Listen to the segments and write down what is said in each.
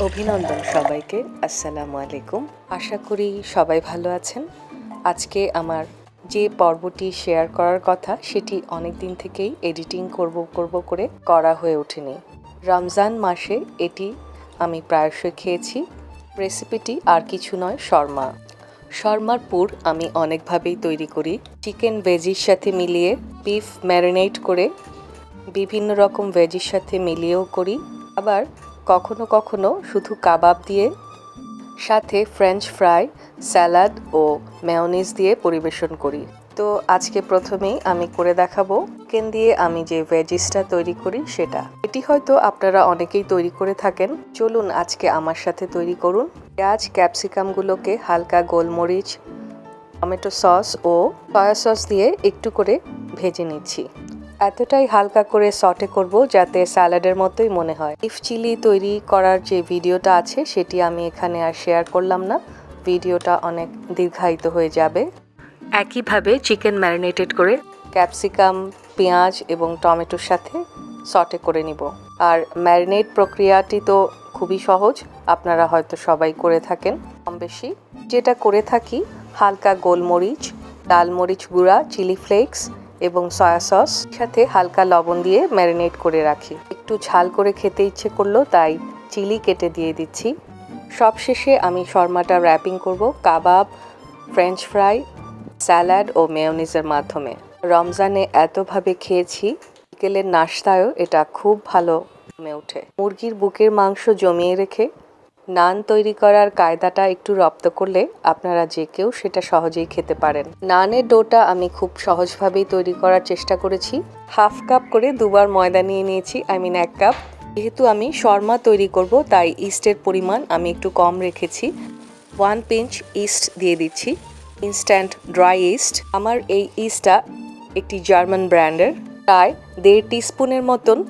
অভিনন্দন সবাইকে, আসসালামু আলাইকুম। আশা করি সবাই ভালো আছেন। আজকে আমার যে পর্বটি শেয়ার করার কথা, সেটি অনেক দিন থেকেই এডিটিং করব করব করে করা হয়ে ওঠেনি। রমজান মাসে এটি আমি প্রায়শই খেয়েছি। রেসিপিটি আর কিছু নয়, শর্মা। শর্মার পুর আমি অনেকভাবেই তৈরি করি। চিকেন ভেজির সাথে মিলিয়ে বিফ ম্যারিনেট করে বিভিন্ন রকম ভেজির সাথে মিলিয়েও করি। আবার কখনো কখনো শুধু কাবাব দিয়ে, সাথে ফ্রেঞ্চ ফ্রাই স্যালাড ও মেয়নিজ দিয়ে পরিবেশন করি। তো আজকে প্রথমেই আমি করে দেখাবো চিকেন দিয়ে আমি যে ভেজিসটা তৈরি করি সেটা। এটি হয়তো আপনারা অনেকেই তৈরি করে থাকেন। চলুন আজকে আমার সাথে তৈরি করুন। পেঁয়াজ, ক্যাপসিকামগুলোকে হালকা গোলমরিচ, টমেটো সস ও সয়া সস দিয়ে একটু করে ভেজে নিচ্ছি। এতটাই হালকা করে সটে করব যাতে স্যালাডের মতোই মনে হয়। ইফ চিলি তৈরি করার যে ভিডিওটা আছে, সেটি আমি এখানে আর শেয়ার করলাম না। ভিডিওটা অনেক দীর্ঘায়িত হয়ে যাবে। একইভাবে চিকেন ম্যারিনেটেড করে ক্যাপসিকাম পেঁয়াজ এবং টমেটোর সাথে সটে করে নিব। আর ম্যারিনেট প্রক্রিয়াটি তো খুবই সহজ, আপনারা হয়তো সবাই করে থাকেন। কম বেশি যেটা করে থাকি, হালকা গোলমরিচ লাল মরিচ গুঁড়া চিলি ফ্লেক্স এবং সয়া সস সাথে হালকা লবণ দিয়ে ম্যারিনেট করে রাখি। একটু ঝাল করে খেতে ইচ্ছে করল, তাই চিলি কেটে দিয়ে দিচ্ছি। সবশেষে আমি শর্মাটা র্যাপিং করব কাবাব ফ্রেঞ্চ ফ্রাই স্যালাড ও মেয়নিজের মাধ্যমে। রমজানে এতভাবে খেয়েছি, বিকেলের নাস্তায়ও এটা খুব ভালো জমে ওঠে। মুরগির বুকের মাংস জমিয়ে রেখে নান তৈরি করার কায়দাটা একটু রপ্ত করলে আপনারা যে কেউ সেটা সহজেই খেতে পারেন। নানের ডোটা আমি খুব সহজভাবেই তৈরি করার চেষ্টা করেছি। হাফ কাপ করে দুবার ময়দা নিয়ে নিয়েছি, আই মিন এক কাপ। যেহেতু আমি শর্মা তৈরি করব, তাই ইস্টের পরিমাণ আমি একটু কম রেখেছি। ওয়ান পিঞ্চ ইস্ট দিয়ে দিচ্ছি, ইনস্ট্যান্ট ড্রাই ইস্ট। আমার এই ইস্টটা একটি জার্মান ব্র্যান্ডের। প্রায় দেড় টিস্পুনের মতন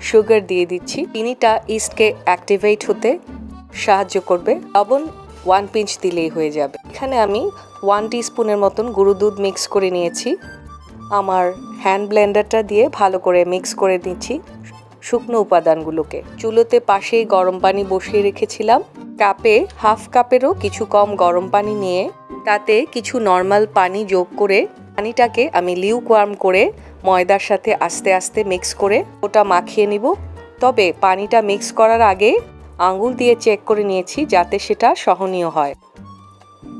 সুগার দিয়ে দিচ্ছি। চিনিটা ইস্টকে অ্যাক্টিভেট হতে সাহায্য করবে। লবণ ওয়ান পিঞ্চ দিলেই হয়ে যাবে। এখানে আমি ওয়ান স্পুনের মতন গুঁড়ো দুধ মিক্স করে নিয়েছি। আমার হ্যান্ড ব্লেন্ডারটা দিয়ে ভালো করে মিক্স করে নিচ্ছি শুকনো উপাদানগুলোকে। চুলোতে পাশেই গরম পানি বসিয়ে রেখেছিলাম। কাপে হাফ কাপেরও কিছু কম গরম পানি নিয়ে তাতে কিছু নর্মাল পানি যোগ করে পানিটাকে আমি লিউ কোয়ার্ম করে ময়দার সাথে আস্তে আস্তে মিক্স করে ওটা মাখিয়ে নিব। তবে পানিটা মিক্স করার আগে আঙুল দিয়ে চেক করে নিয়েছি যাতে সেটা সহনীয় হয়।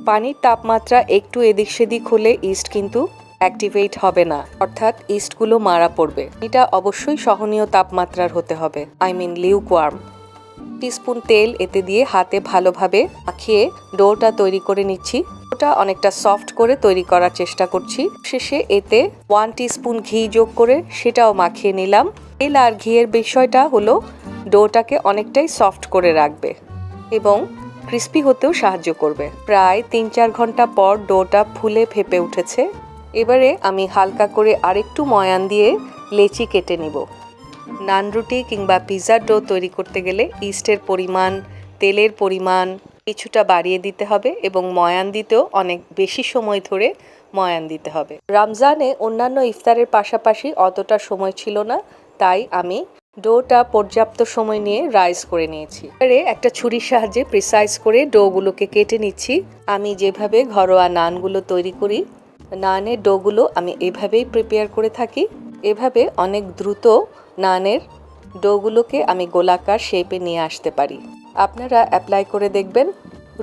পানির তাপমাত্রা একটু এদিক সেদিক হলে ইস্ট কিন্তু অ্যাক্টিভেট হবে না, অর্থাৎ ইস্টগুলো মারা পড়বে। এটা অবশ্যই সহনীয় তাপমাত্রার হতে হবে আই মিন লিউকওয়ার্ম টিস্পুন তেল এতে দিয়ে হাতে ভালোভাবে মাখিয়ে ডোটা তৈরি করে নিচ্ছি। ওটা অনেকটা সফট করে তৈরি করার চেষ্টা করছি। শেষে এতে ওয়ান স্পুন ঘি যোগ করে সেটাও মাখিয়ে নিলাম। তেল আর ঘিয়ের বিষয়টা হলো ডোটাকে অনেকটাই সফট করে রাখবে এবং ক্রিস্পি হতেও সাহায্য করবে। প্রায় তিন চার ঘণ্টা পর ডোটা ফুলে ফেপে উঠেছে। এবারে আমি হালকা করে আরেকটু ময়ান দিয়ে লেচি কেটে নিব। নান রুটি কিংবা পিৎজার ডো তৈরি করতে গেলে ইস্টের পরিমাণ, তেলের পরিমাণ কিছুটা বাড়িয়ে দিতে হবে এবং ময়ান দিতেও অনেক বেশি সময় ধরে ময়ান দিতে হবে। রমজানে অন্যান্য ইফতারের পাশাপাশি অতটা সময় ছিল না, তাই আমি ডোটা পর্যাপ্ত সময় নিয়ে রাইস করে নিয়েছি। এবারে একটা ছুরির সাহায্যে প্রিসাইজ করে ডোগুলোকে কেটে নিচ্ছি। আমি যেভাবে ঘরোয়া নানগুলো তৈরি করি, নানের ডোগুলো আমি এভাবেই প্রিপেয়ার করে থাকি। এভাবে অনেক দ্রুত নানের ডোগুলোকে আমি গোলাকার শেপে নিয়ে আসতে পারি। আপনারা অ্যাপ্লাই করে দেখবেন,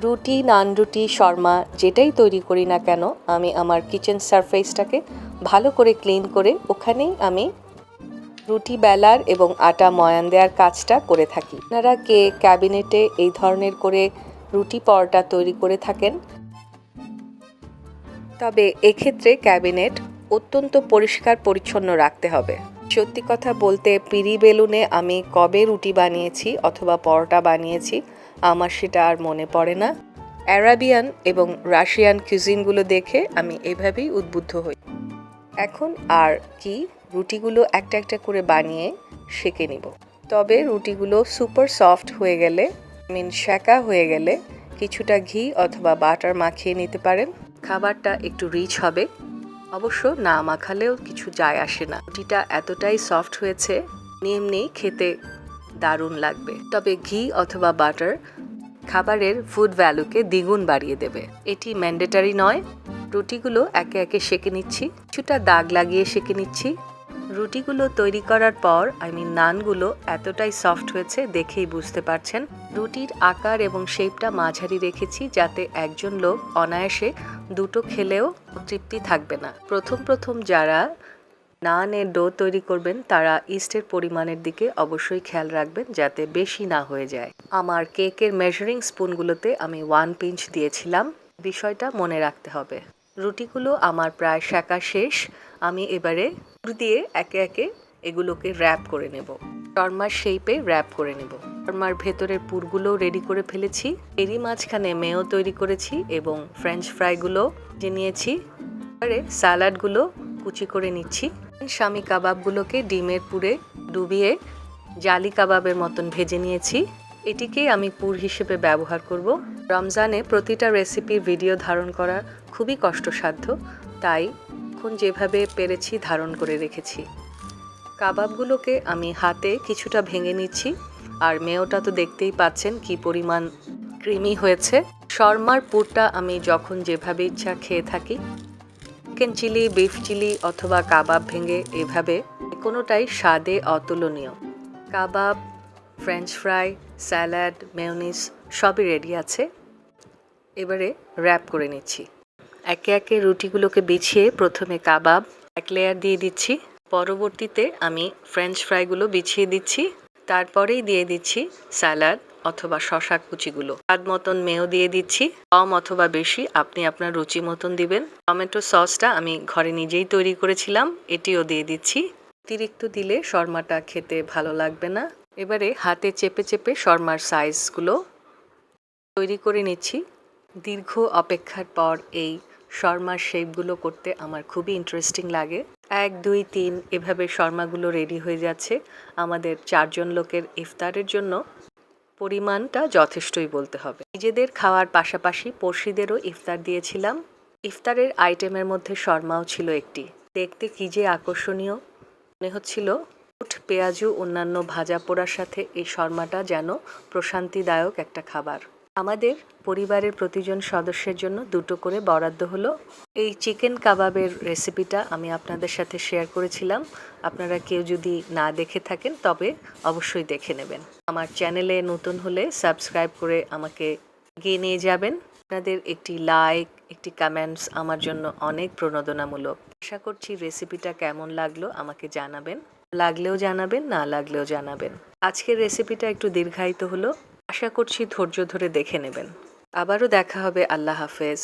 রুটি, নান রুটি, শর্মা যেটাই তৈরি করি না কেন, আমি আমার কিচেন সারফেসটাকে ভালো করে ক্লিন করে ওখানেই আমি রুটি বেলার এবং আটা ময়ান দেওয়ার কাজটা করে থাকি। আপনারা কে ক্যাবিনেটে এই ধরনের করে রুটি পরোটা তৈরি করে থাকেন? তবে এক্ষেত্রে ক্যাবিনেট অত্যন্ত পরিষ্কার পরিচ্ছন্ন রাখতে হবে। সত্যি কথা বলতে পিরি বেলুনে আমি কবে রুটি বানিয়েছি অথবা পরোটা বানিয়েছি, আমার সেটা আর মনে পড়ে না। অ্যারাবিয়ান এবং রাশিয়ান কিউজিনগুলো দেখে আমি এভাবেই উদ্বুদ্ধ হই। এখন আর কি রুটিগুলো একটা একটা করে বানিয়ে সেঁকে নিব। তবে রুটিগুলো সুপার সফট হয়ে গেলে মিন শাঁকা হয়ে গেলে কিছুটা ঘি অথবা বাটার মাখিয়ে নিতে পারেন। খাবারটা একটু রিচ হবে। অবশ্য না মাখালেও কিছু যায় আসে না। রুটিটা এতটাই সফট হয়েছে, এমনি খেতে দারুণ লাগবে। তবে ঘি অথবা বাটার খাবারের ফুড ভ্যালুকে দ্বিগুণ বাড়িয়ে দেবে। এটি ম্যান্ডেটারি নয়। রুটিগুলো একে একে সেঁকে নিচ্ছি। কিছুটা দাগ লাগিয়ে সেঁকে নিচ্ছি। রুটিগুলো তৈরি করার পর আই মিন নানগুলো এতটাই সফট হয়েছে দেখেই বুঝতে পারছেন। রুটির আকার এবং শেপটা মাঝারি রেখেছি যাতে একজন লোক অনায়াসে দুটো খেলেও তৃপ্তি থাকবে না। প্রথম প্রথম যারা নানের ডো তৈরি করবেন, তারা ইস্টের পরিমাণের দিকে অবশ্যই খেয়াল রাখবেন যাতে বেশি না হয়ে যায়। আমার কেকের মেজারিং স্পুনগুলোতে আমি ওয়ান পিঞ্চ দিয়েছিলাম। বিষয়টা মনে রাখতে হবে। রুটিগুলো আমার প্রায় শাঁকা শেষ। আমি এবারে দিয়ে একে একে এগুলোকে র্যাপ করে নেব। শর্মার শেপে র্যাপ করে নেব। শর্মার ভেতরের পুরগুলো রেডি করে ফেলেছি। এরই মাঝখানে মেও তৈরি করেছি এবং ফ্রেঞ্চ ফ্রাইগুলো যে নিয়েছি। এবারে স্যালাডগুলো কুচি করে নিচ্ছি। স্বামী কাবাবগুলোকে ডিমের পুরে ডুবিয়ে জালি কাবাবের মতন ভেজে নিয়েছি। এটিকে আমি পুর হিসেবে ব্যবহার করব। রমজানে প্রতিটা রেসিপির ভিডিও ধারণ করা খুবই কষ্টসাধ্য, তাই এখন যেভাবে পেরেছি, ধারণ করে রেখেছি। কাবাবগুলোকে আমি হাতে কিছুটা ভেঙে নিচ্ছি। আর মেয়োটা তো দেখতেই পাচ্ছেন কি পরিমাণ ক্রিমি হয়েছে। শর্মার পুরটা আমি যখন যেভাবে ইচ্ছা খেয়ে থাকি, চিকেন চিলি, বিফ চিলি অথবা কাবাব ভেঙে এভাবে কোনোটাই স্বাদে অতুলনীয়। কাবাব, ফ্রেঞ্চ ফ্রাই, স্যালাড মেয়নিস সবই রেডি আছে। এবারে র্যাপ করে নিচ্ছি। একে একে রুটিগুলোকে বিছিয়ে প্রথমে কাবাব, এক লেয়ার দিয়ে দিচ্ছি। পরবর্তীতে আমি ফ্রেঞ্চ ফ্রাইগুলো বিছিয়ে দিচ্ছি। তারপরেই দিয়ে দিচ্ছি স্যালাড অথবা শশা কুচিগুলো। স্বাদ মতন মেও দিয়ে দিচ্ছি। কম অথবা বেশি আপনি আপনার রুচি মতন দিবেন। টমেটো সসটা আমি ঘরে নিজেই তৈরি করেছিলাম, এটিও দিয়ে দিচ্ছি। অতিরিক্ত দিলে শর্মাটা খেতে ভালো লাগবে না। এবারে হাতে চেপে চেপে শর্মার সাইজগুলো তৈরি করে নিচ্ছি। দীর্ঘ অপেক্ষার পর এই শর্মার শেপগুলো করতে আমার খুবই ইন্টারেস্টিং লাগে। এক, দুই, তিন, এভাবে শর্মাগুলো রেডি হয়ে যাচ্ছে। আমাদের চারজন লোকের ইফতারের জন্য পরিমাণটা যথেষ্টই বলতে হবে। নিজেদের খাওয়ার পাশাপাশি পড়শিদেরও ইফতার দিয়েছিলাম। ইফতারের আইটেমের মধ্যে শর্মাও ছিল একটি। দেখতে কি যে আকর্ষণীয়। মনে হচ্ছিল উঠ পেঁয়াজু, অন্যান্য ভাজা পোড়ার সাথে এই শর্মাটা যেন প্রশান্তিদায়ক একটা খাবার। আমাদের পরিবারের প্রতিজন সদস্যের জন্য দুটো করে বরাদ্দ হলো। এই চিকেন কাবাবের রেসিপিটা আমি আপনাদের সাথে শেয়ার করেছিলাম। আপনারা কেউ যদি না দেখে থাকেন, তবে অবশ্যই দেখে নেবেন। আমার চ্যানেলে নতুন হলে সাবস্ক্রাইব করে আমাকে এগিয়ে নিয়ে যাবেন। আপনাদের একটি লাইক, একটি কমেন্টস আমার জন্য অনেক প্রণোদনামূলক। আশা করছি রেসিপিটা কেমন লাগল আমাকে জানাবেন। লাগলেও জানাবেন, না লাগলেও জানাবেন। আজকের রেসিপিটা একটু দীর্ঘায়িত হলো। আশা করছি ধৈর্য ধরে দেখে নেবেন। আবারও দেখা হবে। আল্লাহ হাফেজ।